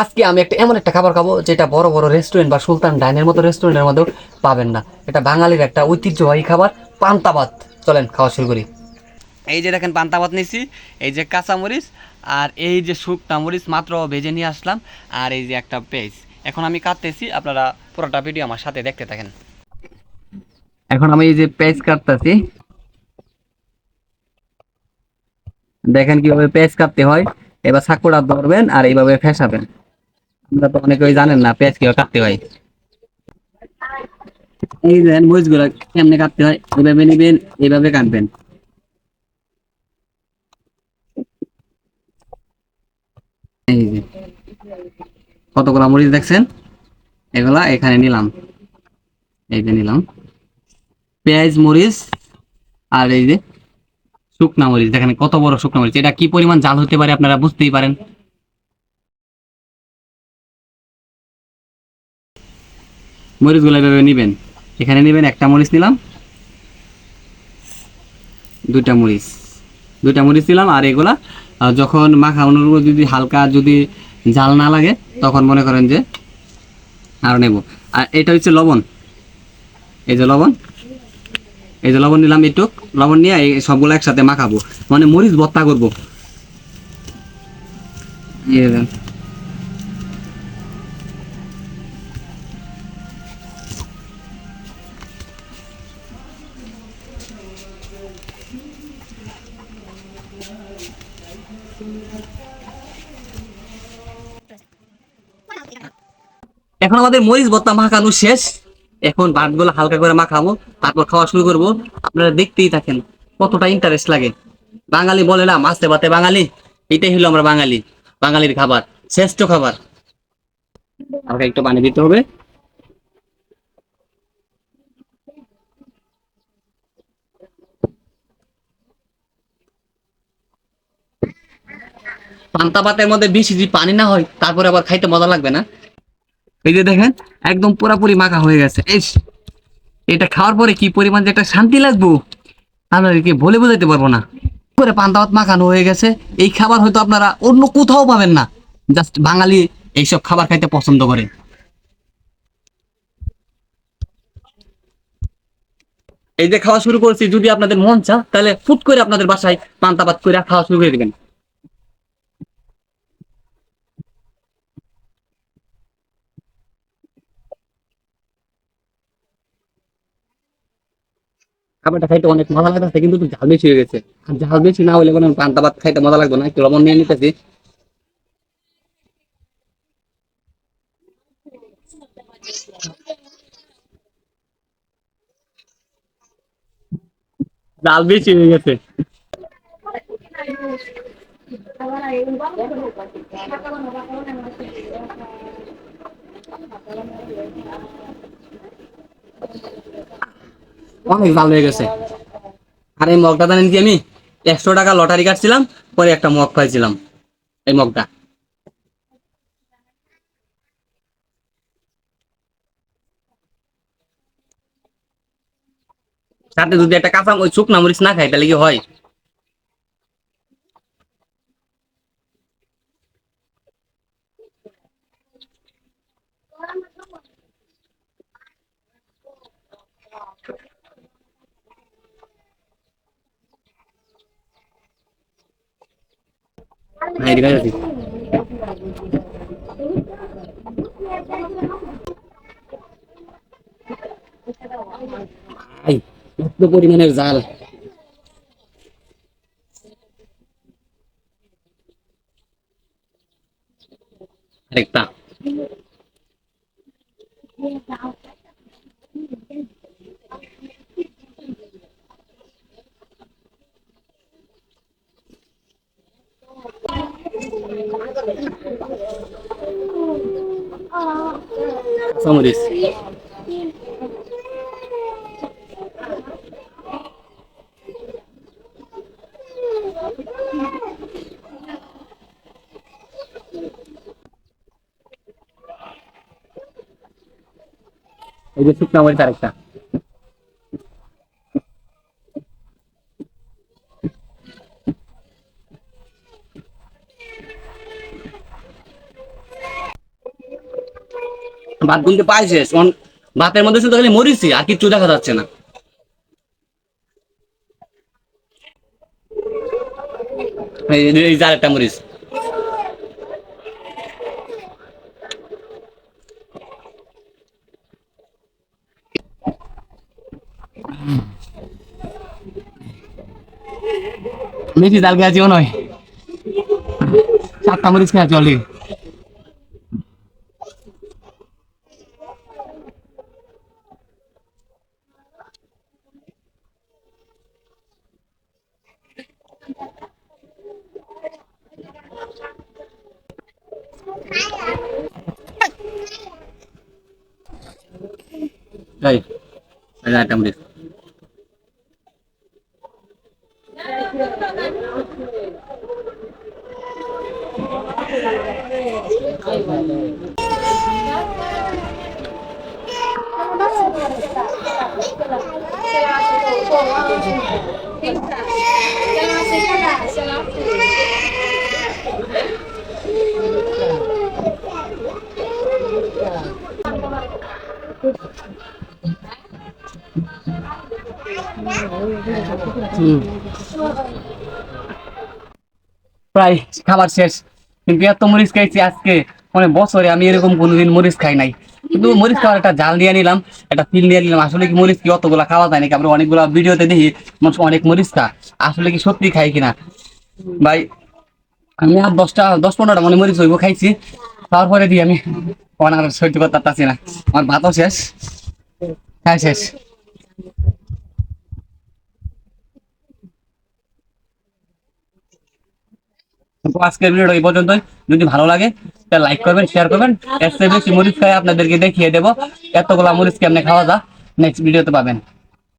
আজকে আমি একটা এমন একটা খাবার খাব যেটা বড় বড় রেস্টুরেন্ট বা সুলতান ডাইনের মতো রেস্টুরেন্টের মধ্যেও পাবেন না। এটা বাঙালির একটা ঐতিহ্যবাহী খাবার পান্তা ভাত। চলেন খাওয়া শুরু করি। এই যে দেখেন পান্তা ভাত নিছি এই যে কাঁচামরিচ আর এই যে শুকনা মরিচ মাত্র ভেজে নিয়ে আসলাম আর এই যে একটা পেঁয়াজ। এখন আমি কাটতেছি আপনারা পুরোটা ভিডিও আমার সাথে দেখতে থাকেন। এখন আমি এই যে পেঁয়াজ কাটতেছি। দেখেন কীভাবে পেঁয়াজ কাটতে হয়। এবার সাকুড়া ধরবেন আর এইভাবে ফেসাবেন। আপনারা তো অনেকেই জানেন না, পেঁয়াজ কীভাবে কাটতে হয়? এই দেন মরিচগুলা কেমনে কাটতে হয় এইভাবে নিবেন এইভাবে কাটবেন। এই যে, কতগুলা মরিচ দেখছেন? এগুলা এখানে নিলাম। এই যে নিলাম। পেঁয়াজ, মরিচ, আর এই যে শুকনা মরিচ, দেখেন কত বড় শুকনা মরিচ। এটা কি পরিমাণ জাল হতে পারে আপনারা বুঝতেই পারেন। মরিচগুলো এভাবে নিবেন। এখানে নেবেন একটা মরিচ নিলাম, দুইটা মরিচ। দুইটা মরিচ নিলাম আর এগুলা যখন মাখানোর যদি হালকা যদি জাল না লাগে, তখন মনে করেন যে আরও নেব। আর এটা হচ্ছে লবণ। এই যে লবণ, এই যে লবণ নিলাম একটু। লবণ নিয়ে এই সবগুলো একসাথে মাখাবো। মানে মরিচ ভর্তা করব। এখন আমাদের মরিচ ভর্তা মাখানো শেষ। এখন ভাতগুলো হালকা করে মাখাবো, তারপর খাওয়া শুরু করব। আপনারা দেখতেই থাকেন কতটা ইন্টারেস্ট লাগে। বাঙালি বলে না মাছতে ভাতে বাঙালি, এটাই হলো আমরা বাঙালি, বাঙালির খাবার, শ্রেষ্ঠ খাবার। আমাকে একটু পানি দিতে হবে। পান্তা পাতের মধ্যে বেশি যদি পানি না হয়, তারপরে আবার খাইতে মজা লাগবে না। এই যে দেখেন, একদম পুরাপুরি মাখা হয়ে গেছে। ইস, এটা খাওয়ার পরে কি পরিমাণ যে একটা শান্তি লাগবো? আপনাদেরকে বলে বোঝাতে পারব না। করে পান্তা ভাত মাখানো হয়ে গেছে। এই খাবার হয়তো আপনারা অন্য কোথাও পাবেন না। জাস্ট বাঙালি এইসব খাবার খাইতে পছন্দ করে। এই যে খাওয়া শুরু করছি, যদি আপনাদের মন চা তাহলে ফুট করে আপনাদের বাসায় পান্তা ভাত করে খাওয়া শুরু করে দিবেন। খাবারটা খাইতে অনেক মজা লাগতেছে, কিন্তু একটু ঝাল বেশি হয়ে গেছে। আর ঝাল বেশি না হলে কোনো পান্তা ভাত খাইতে মজা লাগবে না, একটু লবণ নিয়ে নিতেছি। ঝাল বেশি হয়ে গেছে। অনেক ভালো হয়ে গেছে। আর এই মগটা জানেন কি আমি? একশো টাকা লটারি কাটছিলাম, পরে একটা মগ পাইছিলাম। এই মগটা। সাথে যদি একটা কাঁচা ওই শুকনা মরিচ না খাই, তাহলে কি হয়? হ্যাঁ এদিকে আছি। এত পরিমাণের জাল। আরেকটা। কাঁচামরিচ এই যে শুকনা মরিচ আরেকটা ভাত গুনতে পাই শেষ ভাতের মধ্যে শুধু খালি মরিছি আর কিচ্ছু দেখা যাচ্ছে না। এই মরিচ। বেশি জাল খেয়েছি হয়। চারটা মরিচ খেয়েছি অলরেডি এই এই যে আরেকটা মরিচ প্রায় খাবার শেষ। কিন্তু এত মরিচ খাইছি আজকে মানে বছরে আমি এরকম কোনোদিন মরিচ খাই নাই। কিন্তু মরিচ খাওয়ার একটা জাল দিয়ে নিলাম, একটা ফিল দিয়ে নিলাম। আসলে কি মরিচ কি অতগুলা খাওয়া যায় নাকি? আমরা অনেকগুলা ভিডিওতে দেখি, মানুষ অনেক মরিচ খা আসলে কি সত্যি খাই কিনা? ভাই, আমি আর দশটা, দশ পনেরোটা মনে মরিচ হইব খাইছি। তারপরে দিয়ে আমি অনার সহ্য করতে না। আমার ভাতও শেষ। হ্যাঁ শেষ। তো আজকের ভিডিওটা এই পর্যন্তই। যদি ভালো লাগে, তাহলে লাইক করবেন শেয়ার করবেন। এর চেয়ে বেশি মরিচ খাই আপনাদেরকে দেখিয়ে দেবো। এতগুলা মরিচ কেমনে খাওয়া যা নেক্সট ভিডিওতে পাবেন।